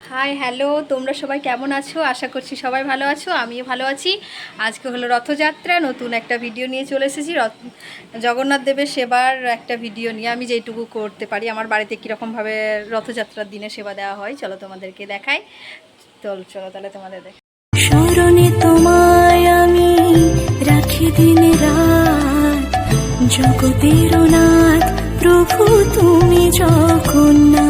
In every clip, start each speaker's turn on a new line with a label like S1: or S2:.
S1: Hi hello তোমরা সবাই কেমন আছো? আশা করছি সবাই ভালো আছো, আমিও ভালো আছি। আজকে হলো রথযাত্রা, নতুন একটা ভিডিও নিয়ে চলে এসেছি। রথ, জগন্নাথ দেবের সেবার একটা ভিডিও নিয়ে আমি যেটুকু করতে পারি, আমার বাড়িতে কীরকমভাবে রথযাত্রার দিনে সেবা দেওয়া হয়, চলো তোমাদেরকে দেখাই। চল, চলো তাহলে তোমাদের দেখ
S2: স্মরণে তোমায় আমি রাখি দিন জগতের প্রভু তুমি জগন্নাথ।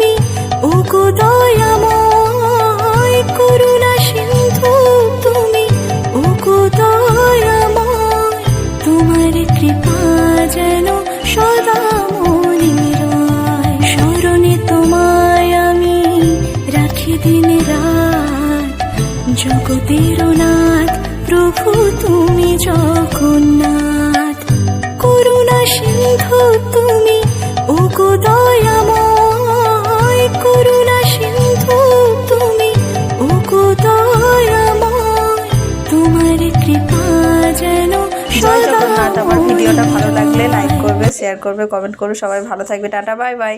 S2: দিন রাত জগতের নাথ প্রভু তুমি জগন্নাথ করুণা সিন্ধু তুমি ও গো দয়াময়। করুণা সিন্ধু তুমি ও গো দয়াময়। তোমার কৃপা যেন
S1: জয় জগন্নাথ আমার ভিডিওটা ভালো লাগলে লাইক করবে শেয়ার করবে কমেন্ট করবে সবাই ভালো থাকবে। Tata bye bye